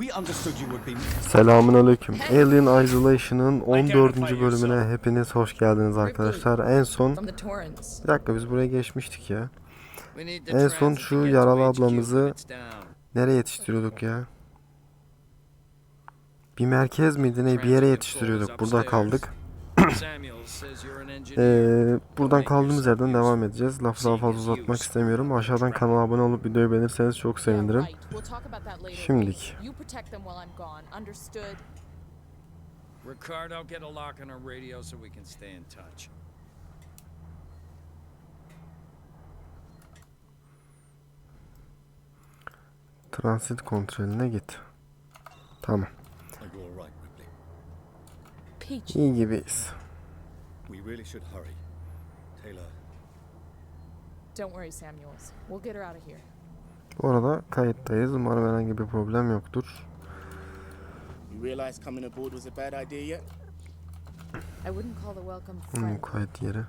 We understood you would be Selamun aleyküm. Alien Isolation'ın 14. bölümüne hepiniz hoş geldiniz arkadaşlar. En son bir dakika biz buraya geçmiştik ya. En son şu yaralı ablamızı nereye yetiştiriyorduk ya? Bir merkez miydi ne bir yere yetiştiriyorduk. Burada kaldık. Ee, buradan kaldığımız yerden devam edeceğiz. Lafı daha fazla uzatmak istemiyorum. Aşağıdan kanala abone olup videoyu beğenirseniz çok sevinirim. Şimdilik. Ricardo, get a lock on our radio so we can stay in touch. Transit kontrolüne git. Tamam. İyi gibiyiz. We really should hurry. Taylor, Don't worry, Samuels. We'll get her out of here. Bu arada kayıttayız. Umarım herhangi bir problem yoktur. You realize coming aboard was a bad idea yet? I wouldn't call the welcome Hmm, friendly. kayıt yeri.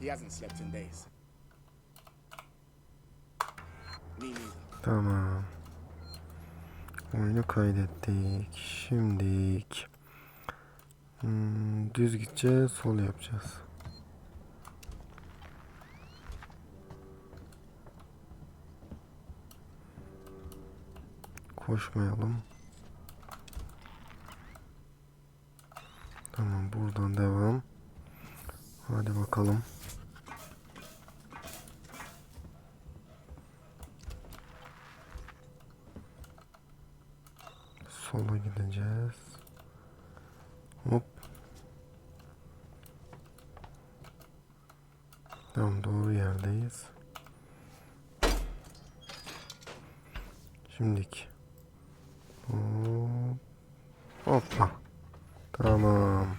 He hasn't slept in days. Me neither. Tamam. Oyunu kaydettik. Şimdilik. Hmm, düz gideceğiz, sol yapacağız. Koşmayalım. Tamam, buradan devam. Hadi bakalım. Sola gideceğiz. Hop. Tamam doğru yerdeyiz. Şimdiki. Hop. Hoppa. Tamam.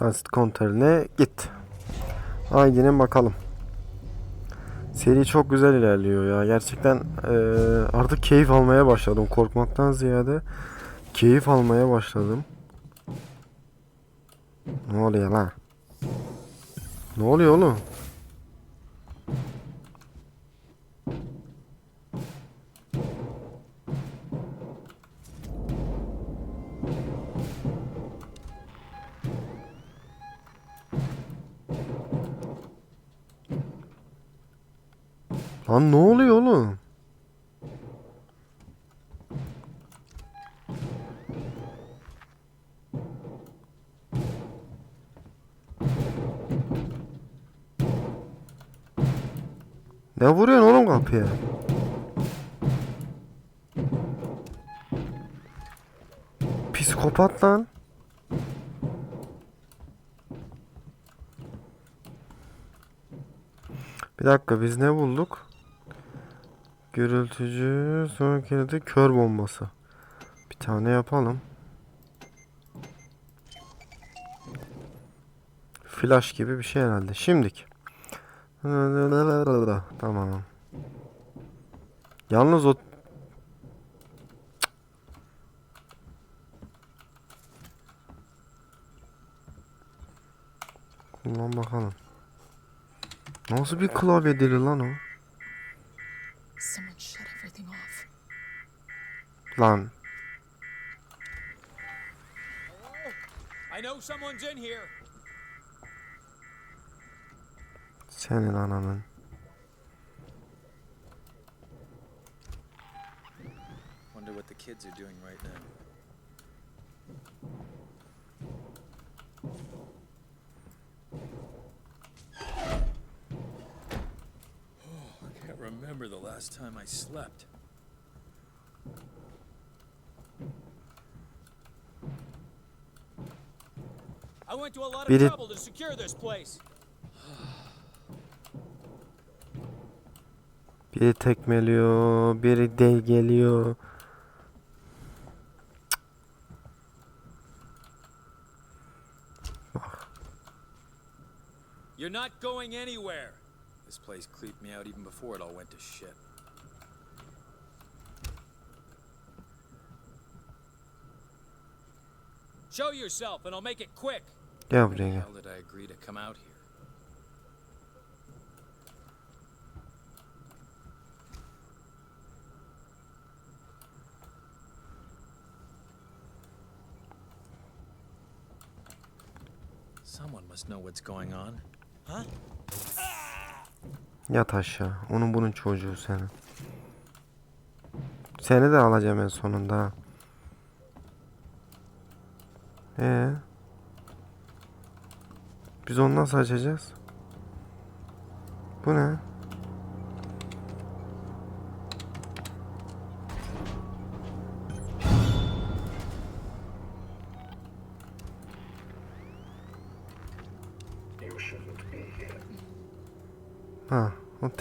Transit kontrolüne git. Haydi bakalım. Seri çok güzel ilerliyor ya. Gerçekten eee, artık keyif almaya başladım. Korkmaktan ziyade keyif almaya başladım. Ne oluyor lan? Ne oluyor oğlum? Ne vuruyorsun oğlum kapıya? Psikopat lan. Bir dakika biz ne bulduk? Gürültücü sonraki de kör bombası. Bir tane yapalım. Flash gibi bir şey herhalde. Şimdik. Tamam. Yalnız o Kullan bakalım. Nasıl bir klavye dili lan o? Lan. I know someone's in here. Senin ananın. Wonder what the kids are doing right now. Oh, I can't remember the last time I slept. I went to a lot of Biri- trouble to secure this place. Biri tekmeliyor, biri geliyor. You're not going anywhere. This place creeped me out even before it all went to shit. Show yourself and I'll make it quick. Yeah, How did I agree to come out here? Someone must know what's going on. Yat aşağı. Onun bunun çocuğu senin. Seni de alacağım en sonunda. Ee? Biz onu nasıl açacağız? Bu ne?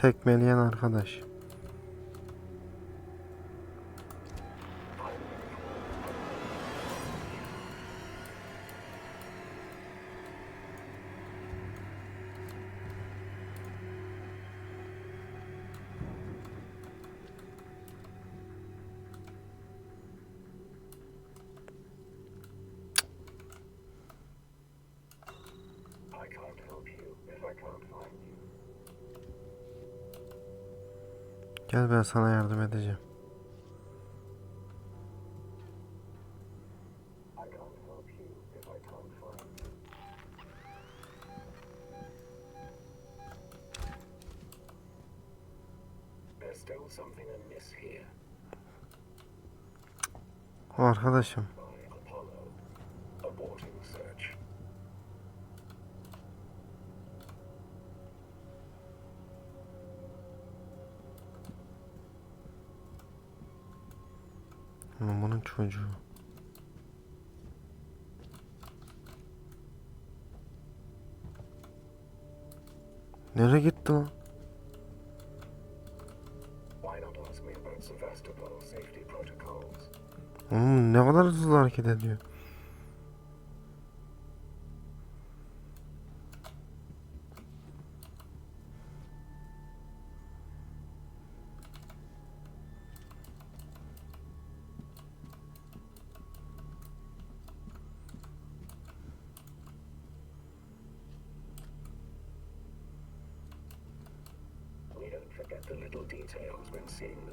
Tekmeleyen arkadaş. I can't help you if I can't find you. Gel ben sana yardım edeceğim. Bunun çocuğu. Nereye gitti lan? Oğlum ne kadar hızlı hareket ediyor.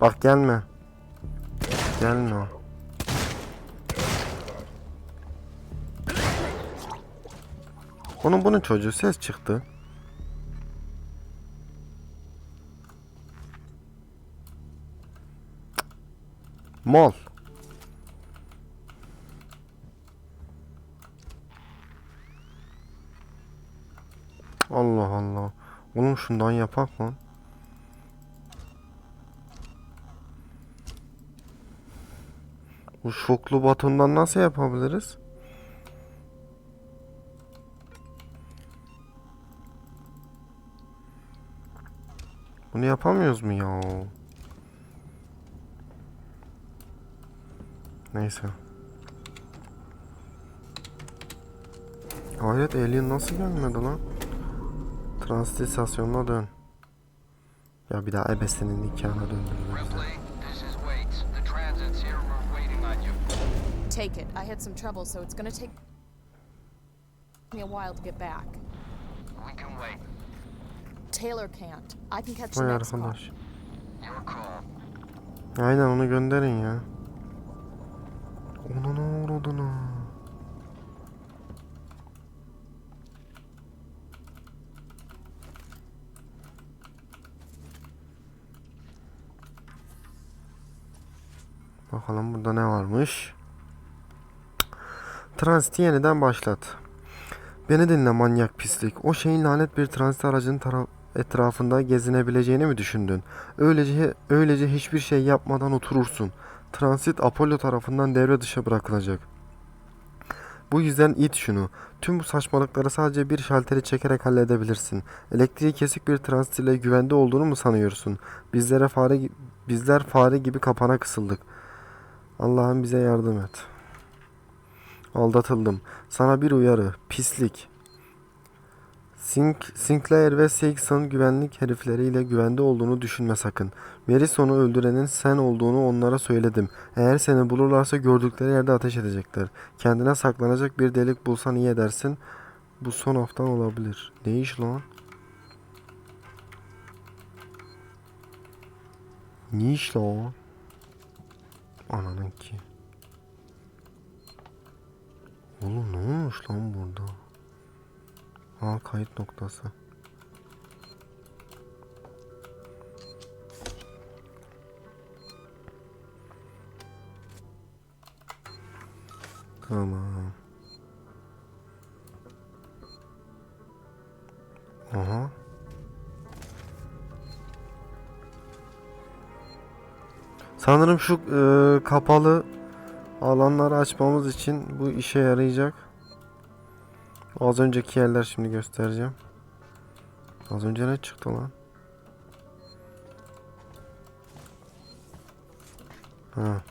Bak gelme. Gelme. Onun bunun çocuğu ses çıktı. Mal. Allah Allah. Oğlum şundan yapak lan. Bu şoklu batondan nasıl yapabiliriz? Bunu yapamıyoruz mu ya? Neyse. Hayret alien nasıl gelmedi lan? Transit istasyonuna dön. Ya bir daha ebesinin nikahına döndürürler. Take it. I had some trouble, so it's gonna take me a while to get back. We can wait. Taylor can't. I can catch the Vay next car. arkadaş. Your call. Aynen onu gönderin ya. Onun uğradığını. Bakalım burada ne varmış. Transit'i yeniden başlat. Beni dinle manyak pislik. O şeyin lanet bir transit aracının tara- etrafında gezinebileceğini mi düşündün? Öylece öylece hiçbir şey yapmadan oturursun. Transit Apollo tarafından devre dışı bırakılacak. Bu yüzden it şunu. Tüm bu saçmalıkları sadece bir şalteri çekerek halledebilirsin. Elektriği kesik bir transit ile güvende olduğunu mu sanıyorsun? Bizlere fare bizler fare gibi kapana kısıldık. Allah'ım bize yardım et. Aldatıldım. Sana bir uyarı. Pislik. Sink, Sinclair ve Sixon güvenlik herifleriyle güvende olduğunu düşünme sakın. Marison'u öldürenin sen olduğunu onlara söyledim. Eğer seni bulurlarsa gördükleri yerde ateş edecekler. Kendine saklanacak bir delik bulsan iyi edersin. Bu son haftan olabilir. Ne iş lan? Ne iş lan? Ananın ki. Oğlum ne olmuş lan burada? Ha kayıt noktası. Tamam. Aha. Sanırım şu e, kapalı alanları açmamız için bu işe yarayacak. Az önceki yerler şimdi göstereceğim. Az önce ne çıktı lan? Ha.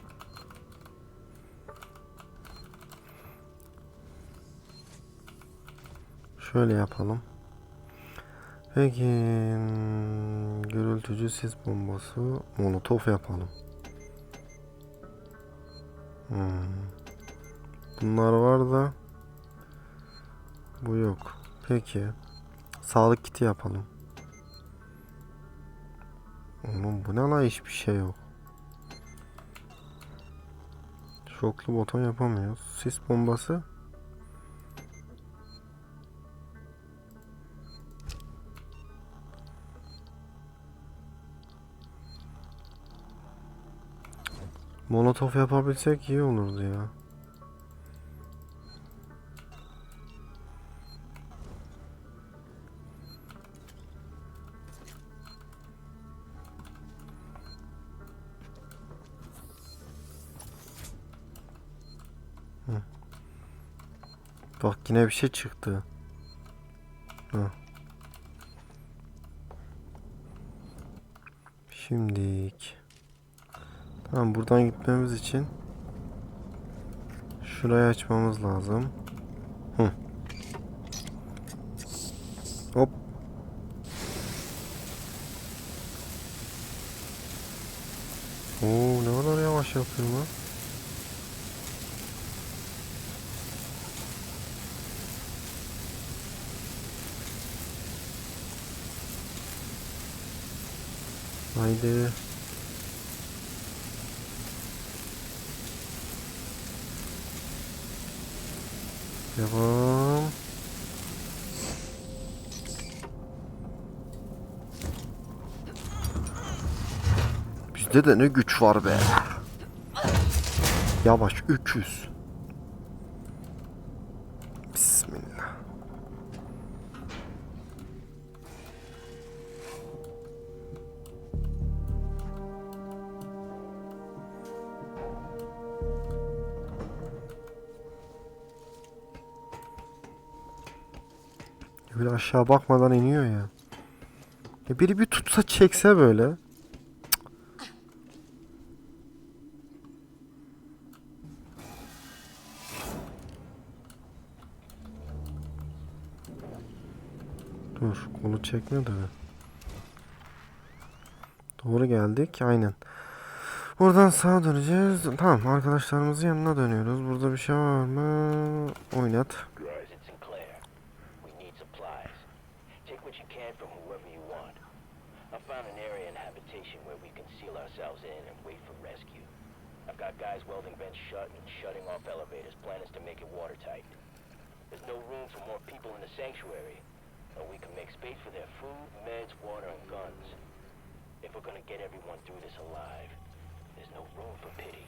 Şöyle yapalım. Peki hmm, gürültücü sis bombası molotof yapalım. Hmm. Bunlar var da bu yok. Peki. Sağlık kiti yapalım. Oğlum bu ne la hiçbir şey yok. Şoklu boton yapamıyoruz. Sis bombası. Molotof yapabilsek iyi olurdu ya. Bak yine bir şey çıktı. Hı. Şimdilik. Tamam buradan gitmemiz için şurayı açmamız lazım. Hı. Hop. Oo ne kadar yavaş yapıyor lan. Haydi. Devam. Bizde de ne güç var be. Yavaş 300. aşağı bakmadan iniyor ya. Ya biri bir tutsa çekse böyle. Dur kolu çekme de. Doğru geldik aynen. Buradan sağa döneceğiz. Tamam arkadaşlarımızın yanına dönüyoruz. Burada bir şey var mı? Oynat. Guys, it's Sinclair. We need supplies. Take what you can from whoever you want. I found an area in habitation where we can seal ourselves in and wait for rescue. I've got guys welding vents shut and shutting off elevators. Plan is to make it watertight. There's no room for more people in the sanctuary, but we can make space for their food, meds, water, and guns. If we're gonna get everyone through this alive, there's no room for pity.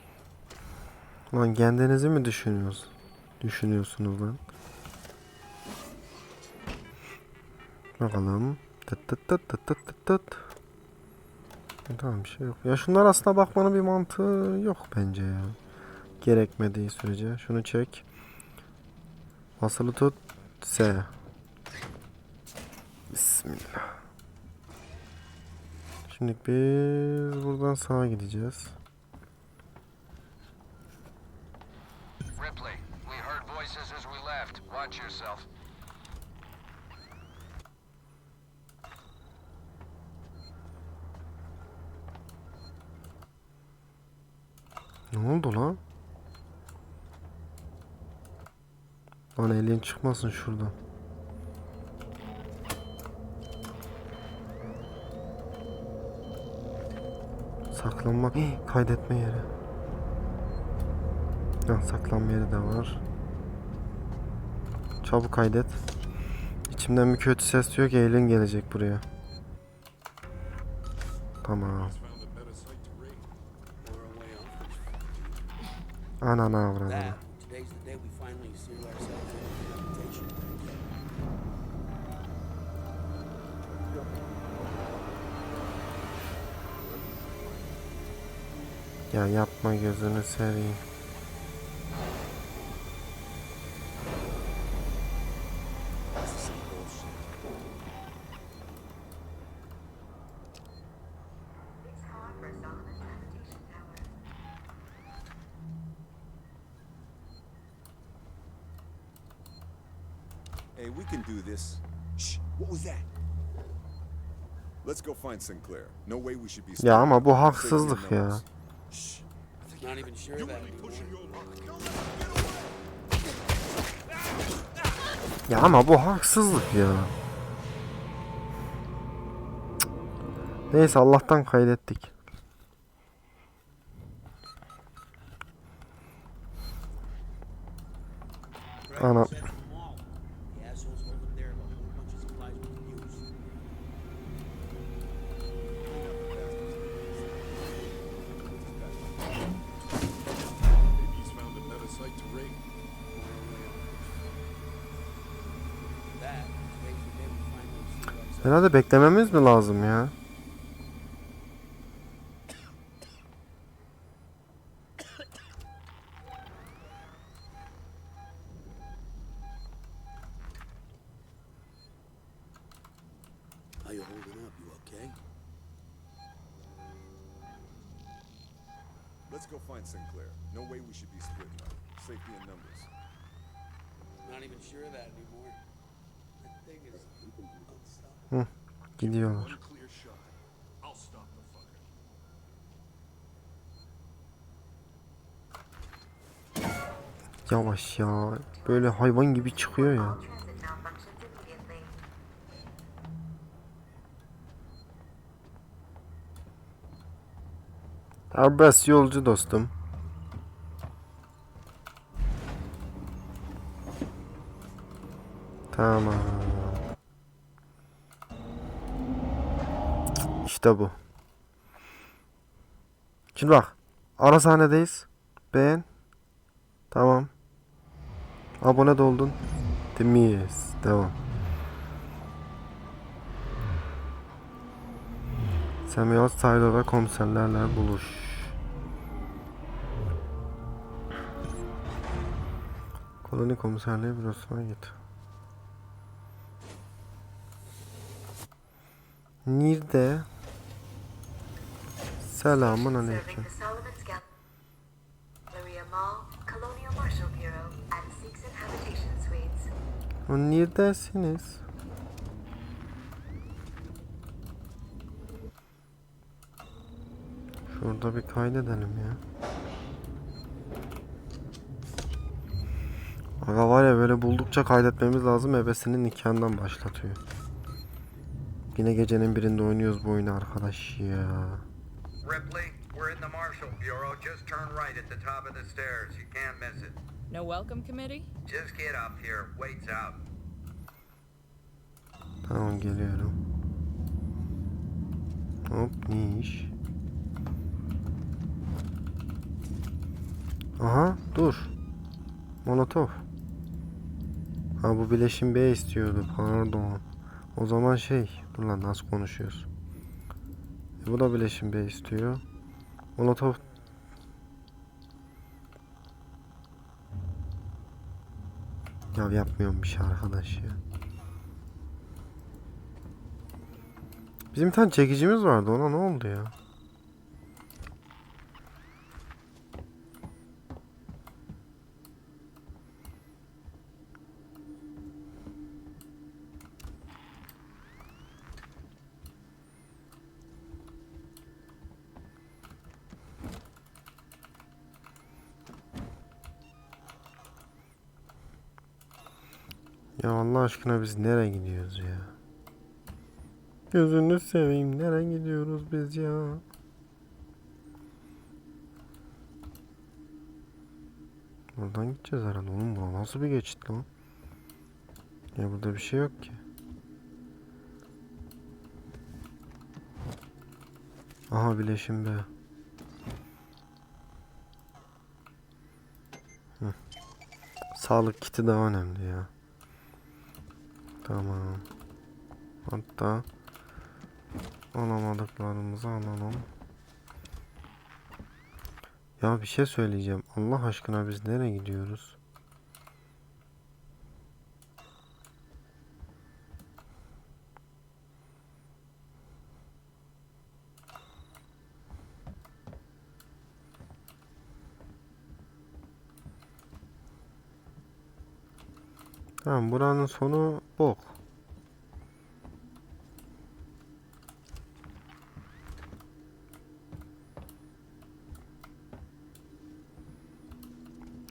Lan kendinizi mi düşünüyorsunuz? Düşünüyorsunuz lan. Bakalım. Tıt tıt tıt tıt tıt tıt Tamam bir şey yok. Ya şunlar aslında bakmanın bir mantığı yok bence ya. Gerekmediği sürece. Şunu çek. Basılı tut. S. Bismillah. Şimdi biz buradan sağa gideceğiz. Ripley, we heard voices as we left. Watch yourself. Ne oldu lan? Lan elin çıkmasın şuradan. Saklanma, kaydetme yeri. Ha, saklanma yeri de var. Çabuk kaydet. İçimden bir kötü ses diyor ki Eylül gelecek buraya. Tamam. Anana avradını. Ya yapma gözünü seveyim. Hey, we can do this. Shh, what was that? Let's go find Sinclair. No way we should be Ya ama bu haksızlık ya. Shh. Not even sure of that anymore. Ya ama bu haksızlık ya. Neyse Allah'tan kaydettik. Herhalde beklememiz mi lazım ya? How you holding up? You okay? Let's go find Sinclair. No way we should be splitting up. Safety in numbers. Not even sure of that anymore. That thing is unstoppable. Gidiyorlar. One clear shot. I'll stop the fucker. Yavaş ya. Böyle hayvan gibi çıkıyor ya. Serbest yolcu dostum. Tamam. İşte bu. Şimdi bak. Ara sahnedeyiz. Beğen. Tamam. Abone de oldun. Temiz. Devam. Samuel Tyler ve komiserlerle buluş. Koloni komiserliği bürosuna git. Nerede? Selamun aleyküm. Neredesiniz? Şurada bir kaydedelim ya. Aga var ya böyle buldukça kaydetmemiz lazım. Ebesinin nikahından başlatıyor. Yine gecenin birinde oynuyoruz bu oyunu arkadaş ya. Ripley, we're in the Marshal Bureau. Just turn right at the top of the stairs. You can't miss it. No welcome committee? Just get up here. Wait's out. Tamam geliyorum. Hop ne iş? Aha dur. Molotov. Ha bu bileşim B istiyordu pardon. O zaman şey, dur lan nasıl konuşuyoruz? E, bu da bileşim B istiyor. Molotov Ya yapmıyorum bir şey arkadaş ya. Bizim bir tane çekicimiz vardı ona ne oldu ya? Ya Allah aşkına biz nereye gidiyoruz ya? Gözünü seveyim nereye gidiyoruz biz ya? Buradan gideceğiz herhalde. Oğlum bu nasıl bir geçit lan? Ya burada bir şey yok ki. Aha bileşim be. Sağlık kiti daha önemli ya. Tamam. Hatta alamadıklarımızı alalım. Ya bir şey söyleyeceğim. Allah aşkına biz nereye gidiyoruz? Tamam buranın sonu bok.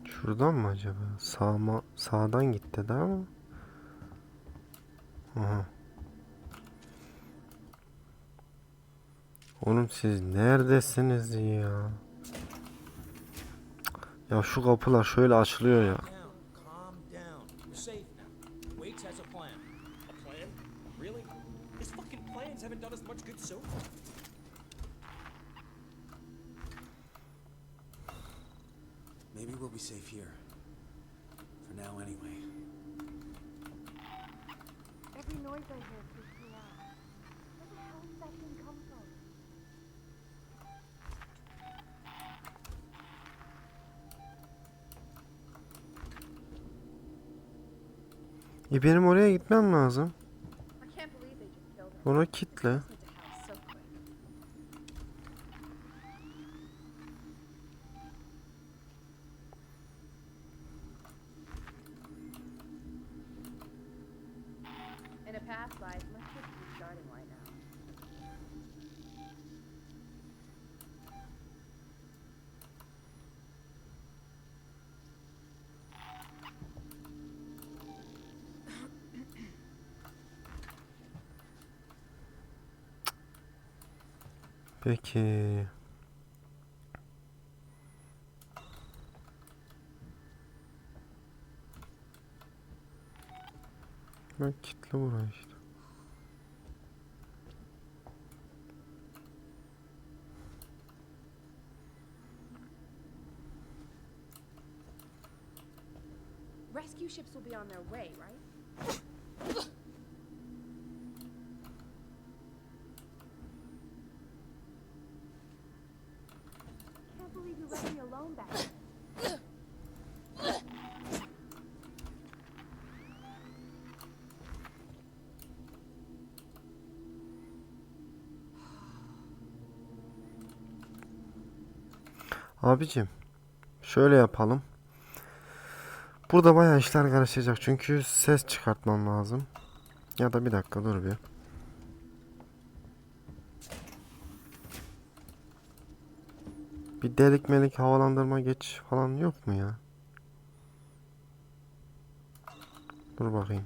Şuradan mı acaba? Sağma, sağdan gitti daha mı? Aha. Oğlum siz neredesiniz ya? Ya şu kapılar şöyle açılıyor ya. E benim oraya gitmem lazım. Ona kitle. Need to house so quick. In a past life, let's just be starting right now. Peki. Ben kitle burayı işte. Rescue ships will be on their way, right? Can't believe you left me alone back there. Abicim şöyle yapalım. Burada bayağı işler karışacak çünkü ses çıkartmam lazım. Ya da bir dakika dur bir. Bir delik melik havalandırma geç falan yok mu ya? Dur bakayım.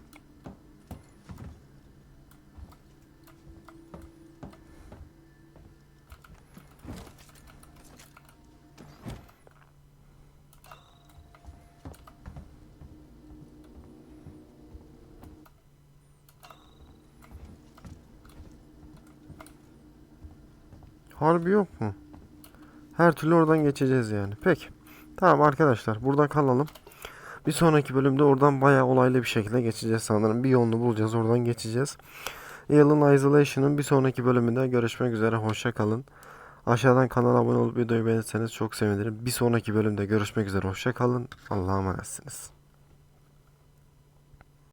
Harbi yok mu? Her türlü oradan geçeceğiz yani. Peki. Tamam arkadaşlar burada kalalım. Bir sonraki bölümde oradan bayağı olaylı bir şekilde geçeceğiz sanırım. Bir yolunu bulacağız oradan geçeceğiz. Alien Isolation'ın bir sonraki bölümünde görüşmek üzere. Hoşça kalın. Aşağıdan kanala abone olup videoyu beğenirseniz çok sevinirim. Bir sonraki bölümde görüşmek üzere. Hoşça kalın. Allah'a emanetsiniz.